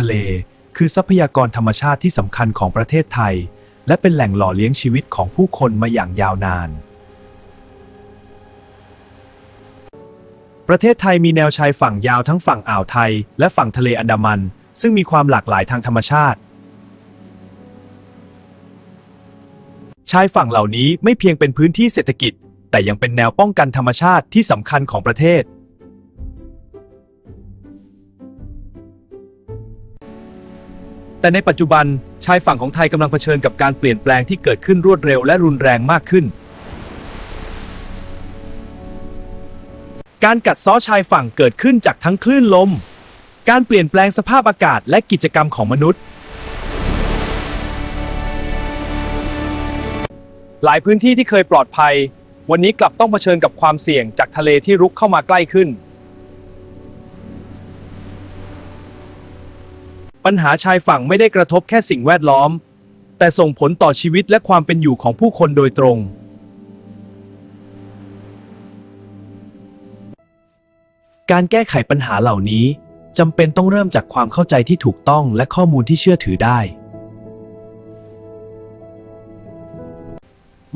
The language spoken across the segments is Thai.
ทะเล คือทรัพยากรธรรมชาติที่สำคัญของประเทศไทย และเป็นแหล่งหล่อเลี้ยงชีวิตของผู้คนมาอย่างยาวนาน ประเทศไทยมีแนวชายฝั่งยาวทั้งฝั่งอ่าวไทย และฝั่งทะเลอันดามัน ซึ่งมีความหลากหลายทางธรรมชาติ ชายฝั่งเหล่านี้ไม่เพียงเป็นพื้นที่เศรษฐกิจ แต่ยังเป็นแนวป้องกันธรรมชาติที่สำคัญของประเทศ แต่ในปัจจุบันชายฝั่งของไทยกำลังเผชิญกับการเปลี่ยนแปลงที่เกิดขึ้นรวดเร็วและรุนแรงมากขึ้น การกัดเซ้อชายฝั่งเกิดขึ้นจากทั้งคลื่นลม การเปลี่ยนแปลงสภาพอากาศและกิจกรรมของมนุษย์ หลายพื้นที่ที่เคยปลอดภัย วันนี้กลับต้องเผชิญกับความเสี่ยงจากทะเลที่รุกเข้ามาใกล้ขึ้น ปัญหาชายฝั่งไม่ได้กระทบแค่สิ่งแวดล้อม แต่ส่งผลต่อชีวิตและความเป็นอยู่ของผู้คนโดยตรง การแก้ไขปัญหาเหล่านี้จำเป็นต้องเริ่มจากความเข้าใจที่ถูกต้องและข้อมูลที่เชื่อถือได้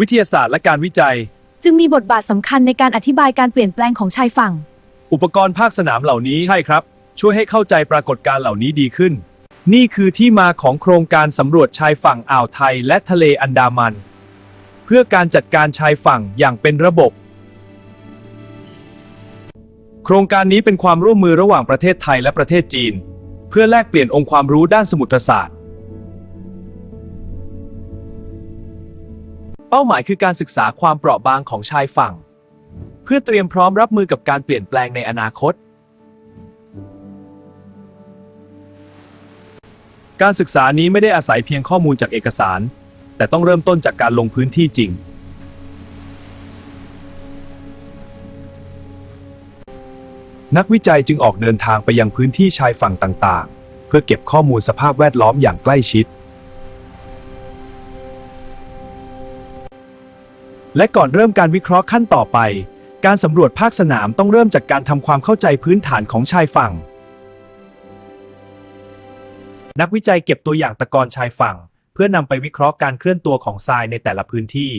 วิทยาศาสตร์และการวิจัย จึงมีบทบาทสำคัญในการอธิบายการเปลี่ยนแปลงของชายฝั่ง อุปกรณ์ภาคสนามเหล่านี้ใช่ครับ ช่วยให้เข้าใจปรากฏการณ์เหล่านี้ดีขึ้น นี่คือที่มาของโครงการสำรวจชายฝั่งอ่าวไทยและทะเลอันดามัน เพื่อการจัดการชายฝั่งอย่างเป็นระบบ โครงการนี้เป็นความร่วมมือระหว่างประเทศไทยและประเทศจีน เพื่อแลกเปลี่ยนองค์ความรู้ด้านสมุทรศาสตร์ เป้าหมายคือการศึกษาความเปราะบางของชายฝั่ง เพื่อเตรียมพร้อมรับมือกับการเปลี่ยนแปลงในอนาคต การศึกษานี้ไม่ได้อาศัยเพียงข้อมูลจากเอกสาร แต่ต้องเริ่มต้นจากการลงพื้นที่จริง นักวิจัยจึงออกเดินทางไปยังพื้นที่ชายฝั่งต่างๆ เพื่อเก็บข้อมูลสภาพแวดล้อมอย่างใกล้ชิด และก่อนเริ่มการวิเคราะห์ขั้นต่อไป การสำรวจภาคสนามต้องเริ่มจากการทำความเข้าใจพื้นฐานของชายฝั่ง นักวิจัยเก็บตัวอย่างตะกอนชายฝั่ง เพื่อนำไปวิเคราะห์การเคลื่อนตัวของทรายในแต่ละพื้นที่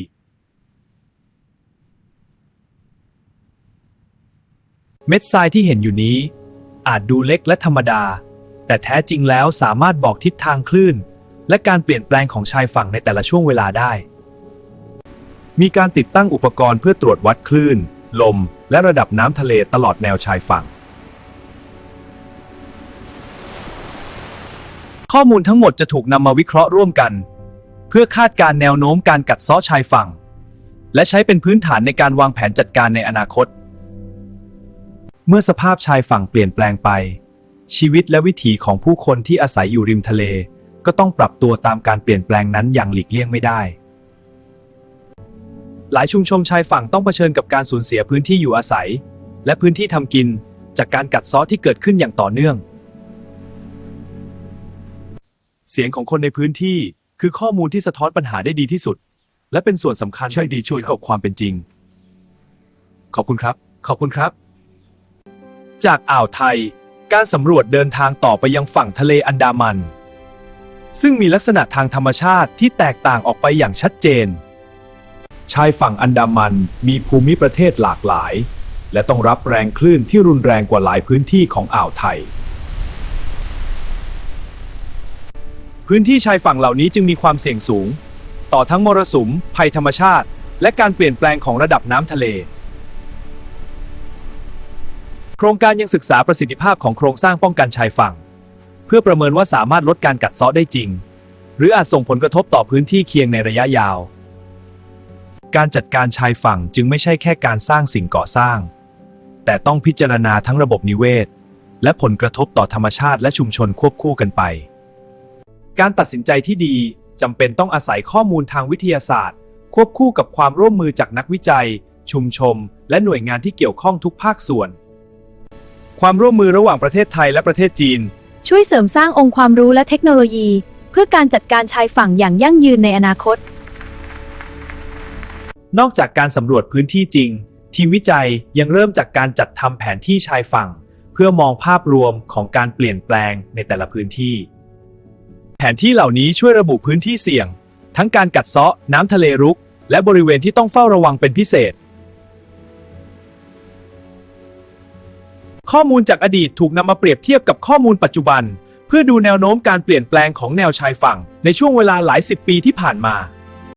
เม็ดทรายที่เห็นอยู่นี้ อาจดูเล็กและธรรมดา แต่แท้จริงแล้วสามารถบอกทิศทางคลื่น และการเปลี่ยนแปลงของชายฝั่งในแต่ละช่วงเวลาได้ มีการติดตั้งอุปกรณ์เพื่อตรวจวัดคลื่น ลม และระดับน้ำทะเลตลอดแนวชายฝั่ง ข้อมูลทั้งหมดจะถูกนำมาวิเคราะห์ร่วมกัน เพื่อคาดการณ์แนวโน้มการกัดเซาะชายฝั่ง และใช้เป็นพื้นฐานในการวางแผนจัดการในอนาคต เมื่อสภาพชายฝั่งเปลี่ยนแปลงไป ชีวิตและวิถีของผู้คนที่อาศัยอยู่ริมทะเล ก็ต้องปรับตัวตามการเปลี่ยนแปลงนั้นอย่างหลีกเลี่ยงไม่ได้ หลายชุมชนชายฝั่งต้องเผชิญกับการสูญเสียพื้นที่อยู่อาศัย และพื้นที่ทำกิน จากการกัดเซาะที่เกิดขึ้นอย่างต่อเนื่อง เสียงของคนในพื้นที่คือข้อมูลที่สะท้อนปัญหาได้ดีที่สุด และเป็นส่วนสำคัญใช่ดีช่วยกับความเป็นจริง ขอบคุณครับ ขอบคุณครับ จากอ่าวไทย การสำรวจเดินทางต่อไปยังฝั่งทะเลอันดามัน ซึ่งมีลักษณะทางธรรมชาติที่แตกต่างออกไปอย่างชัดเจน ชายฝั่งอันดามันมีภูมิประเทศหลากหลาย และต้องรับแรงคลื่นที่รุนแรงกว่าหลายพื้นที่ของอ่าวไทย พื้นที่ชายฝั่งเหล่านี้จึงมีความเสี่ยงสูง ต่อทั้งมรสุม ภัยธรรมชาติ และการเปลี่ยนแปลงของระดับน้ำทะเล โครงการยังศึกษาประสิทธิภาพของโครงสร้างป้องกันชายฝั่ง เพื่อประเมินว่าสามารถลดการกัดเซาะได้จริง หรืออาจส่งผลกระทบต่อพื้นที่เคียงในระยะยาว การจัดการชายฝั่งจึงไม่ใช่แค่การสร้างสิ่งก่อสร้าง แต่ต้องพิจารณาทั้งระบบนิเวศ และผลกระทบต่อธรรมชาติและชุมชนควบคู่กันไป การตัดสินใจที่ดีจำเป็นต้องอาศัยข้อมูลทางวิทยาศาสตร์ ควบคู่กับความร่วมมือจากนักวิจัย ชุมชนและหน่วยงานที่เกี่ยวข้องทุกภาคส่วน ความร่วมมือระหว่างประเทศไทยและประเทศจีน ช่วยเสริมสร้างองค์ความรู้และเทคโนโลยี เพื่อการจัดการชายฝั่งอย่างยั่งยืนในอนาคต นอกจากการสำรวจพื้นที่จริง ทีมวิจัยยังเริ่มจากการจัดทำแผนที่ชายฝั่ง เพื่อมองภาพรวมของการเปลี่ยนแปลงในแต่ละพื้นที่ แผนที่เหล่านี้ช่วยระบุพื้นที่เสี่ยง ทั้งการกัดเซาะน้ำทะเลรุก และบริเวณที่ต้องเฝ้าระวังเป็นพิเศษ ข้อมูลจากอดีตถูกนำมาเปรียบเทียบกับข้อมูลปัจจุบัน เพื่อดูแนวโน้มการเปลี่ยนแปลงของแนวชายฝั่ง ในช่วงเวลาหลายสิบปีที่ผ่านมา